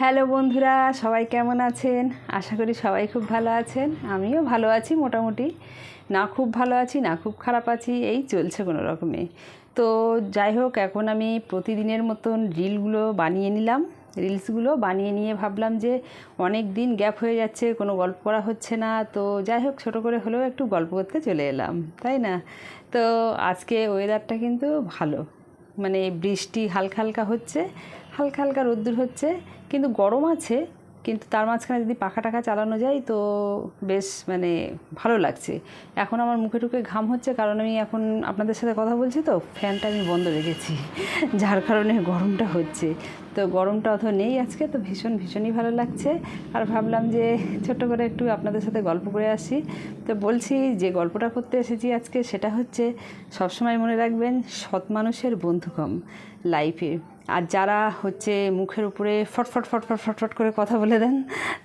Hello বন্ধুরা, সবাই কেমন আছেন? আশা করি সবাই খুব ভালো আছেন। আমিও ভালো আছি মোটামুটি। না খুব ভালো আছি, না খুব খারাপ আছি, এই চলছে কোনো রকমে। তো যাই হোক, এখন আমি প্রতিদিনের মতন রিলগুলো বানিয়ে নিলাম। রিলসগুলো বানিয়ে নিয়ে ভাবলাম যে অনেক দিন গ্যাপ হয়ে যাচ্ছে, কোনো গল্প করা হচ্ছে না। তো যাই হোক, ছোটো করে হলেও একটু গল্প করতে চলে এলাম, তাই না? তো আজকে ওয়েদারটা কিন্তু ভালো। মানে বৃষ্টি হালকা হালকা হচ্ছে, হালকা হালকা রোদ্দুর হচ্ছে। কিন্তু গরম আছে, কিন্তু তার মাঝখানে যদি পাখা টাকা চালানো যায় তো বেশ মানে ভালো লাগছে। এখন আমার মুখে টুকে ঘাম হচ্ছে, কারণ আমি এখন আপনাদের সাথে কথা বলছি তো, ফ্যানটা আমি বন্ধ রেখেছি, যার কারণে গরমটা হচ্ছে। তো গরমটা অত নেই আজকে, তো ভীষণ, ভীষণই ভালো লাগছে। আর ভাবলাম যে ছোট্ট করে একটু আপনাদের সাথে গল্প করে আসি। তো বলছি, যে গল্পটা করতে এসেছি আজকে সেটা হচ্ছে, সবসময় মনে রাখবেন, সৎ মানুষের বন্ধু কম লাইফে আর যারা হচ্ছে মুখের উপরে ফটফট ফটফট ফটফট করে কথা বলে দেন,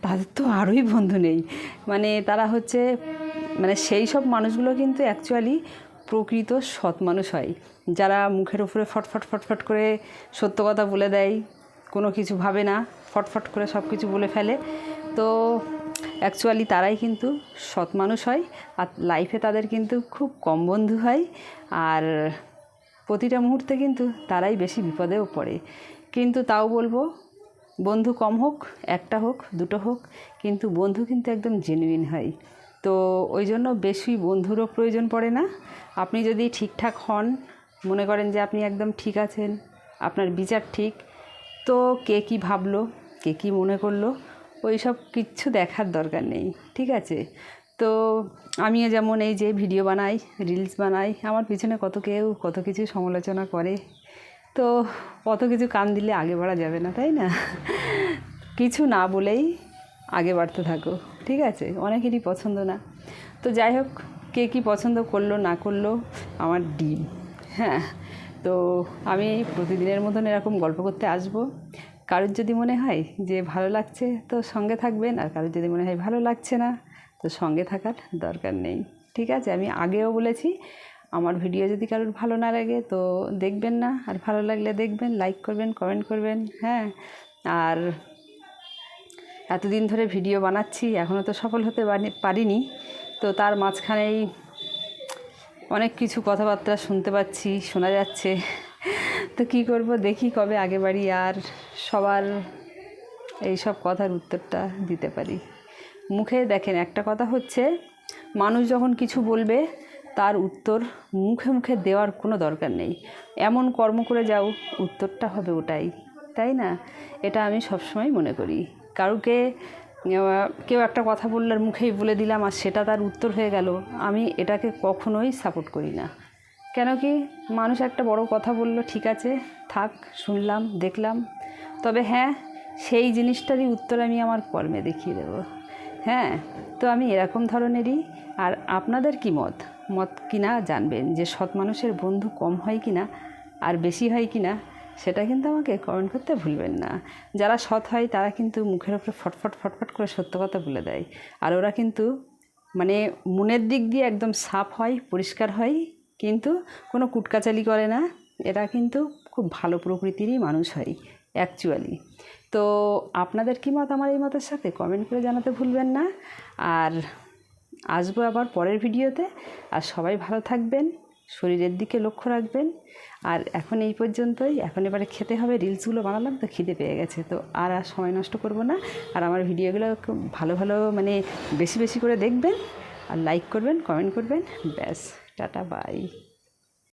তাদের তো আরোই বন্ধু নেই। মানে তারা হচ্ছে মানে সেই সব মানুষগুলো কিন্তু অ্যাকচুয়ালি প্রকৃত সৎ মানুষ হয়। যারা মুখের উপরে ফটফট ফটফট করে সত্য কথা বলে দেয়, কোনো কিছু ভাবে না ফটফট করে সব কিছু বলে ফেলে, তো অ্যাকচুয়ালি তারাই কিন্তু সৎ মানুষ হয়। আর লাইফে তাদের কিন্তু খুব কম বন্ধু হয়। আর প্রতিটা মুহূর্তে কিন্তু তারাই বেশি বিপদেও পড়ে। কিন্তু তাও বলব, বন্ধু কম হোক, একটা হোক, দুটো হোক, কিন্তু বন্ধু কিন্তু একদম জেনুইন হয়। তো ওই জন্য বেশি বন্ধুরও প্রয়োজন পড়ে না। আপনি যদি ঠিকঠাক হন, মনে করেন যে আপনি একদম ঠিক আছেন, আপনার বিচার ঠিক, তো কে কী ভাবলো, কে কী মনে করল ওই সব কিচ্ছু দেখার দরকার নেই, ঠিক আছে? তো আমিও যেমন এই যে ভিডিও বানাই রিলস বানাই, আমার পিছনে কত কেউ কত কিছু সমালোচনা করে। তো কত কিছু কান দিলে আগে বাড়া যাবে না, তাই না? কিছু না বলেই আগে বাড়তে থাকো, ঠিক আছে? অনেকেরই পছন্দ না। তো যাই হোক, কে কী পছন্দ করল, না করল, আমার ডিম। হ্যাঁ তো আমি প্রতিদিনের মতন এরকম গল্প করতে আসব। কারোর যদি মনে হয় যে ভালো লাগছে, তো সঙ্গে থাকবেন। আর কারোর যদি মনে হয় ভালো লাগছে না তো সঙ্গে থাকার দরকার নেই। ঠিক আছে, আমি আগেও বলেছি, আমার ভিডিও যদি কারোর ভালো না লাগে তো দেখবেন না, আর ভালো লাগলে দেখবেন লাইক করবেন কমেন্ট করবেন হ্যাঁ। আর এতদিন ধরে ভিডিও বানাচ্ছি এখনও তো সফল হতে পারিনি। তো তার মাঝখানেই অনেক কিছু কথাবার্তা শুনতে পাচ্ছি, শোনা যাচ্ছে। তো কী করব, দেখি কবে আগে বাড়ি আর সবার এই সব কথার উত্তরটা দিতে পারি। মুখে দেখেন, একটা কথা হচ্ছে, মানুষ যখন কিছু বলবে, তার উত্তর মুখে মুখে দেওয়ার কোনো দরকার নেই। এমন কর্ম করে যাও, উত্তরটা হবে ওটাই। তাই না? এটা আমি সবসময় মনে করি। কারুকে কেউ একটা কথা বললার মুখেই বলে দিলাম আর সেটা তার উত্তর হয়ে গেল, আমি এটাকে কখনোই সাপোর্ট করি না। কেন কি? মানুষ একটা বড় কথা বলল, ঠিক আছে, থাক, শুনলাম, দেখলাম। তবে হ্যাঁ সেই জিনিসটারই উত্তর আমি আমার কর্মে দেখিয়ে দেবো। হ্যাঁ তো আমি এরকম ধরনেরই। আর আপনাদের কি মত? মত কিনা জানবেন যে সৎ মানুষের বন্ধু কম হয় কি না আর বেশি হয় কি না সেটা কিন্তু আমাকে কমেন্ট করতে ভুলবেন না। যারা সৎ হয়, তারা কিন্তু মুখের ওপরে ফটফট ফটফট করে সত্য কথা বলে দেয়। আর ওরা কিন্তু মানে মনের দিক দিয়ে একদম সাফ হয়, পরিষ্কার হয়, কিন্তু কোনো কুটকাচালি করে না। এরা কিন্তু খুব ভালো প্রকৃতিরই মানুষ হয় অ্যাকচুয়ালি তো আপনাদের কী মত আমার এই মতের সাথে? কমেন্ট করে জানাতে ভুলবেন না। আর আসব আবার পরের ভিডিওতে। আর সবাই ভালো থাকবেন, শরীরের দিকে লক্ষ্য রাখবেন। আর এখন এই পর্যন্তই। এখন এবারে খেতে হবে, রিলসগুলো বানালাম তো খিদে পেয়ে গেছে। তো আর আর সময় নষ্ট করব না। আর আমার ভিডিওগুলো ভালো ভালো মানে বেশি বেশি করে দেখবেন। আর লাইক করবেন কমেন্ট করবেন। ব্যাস, টাটা বাই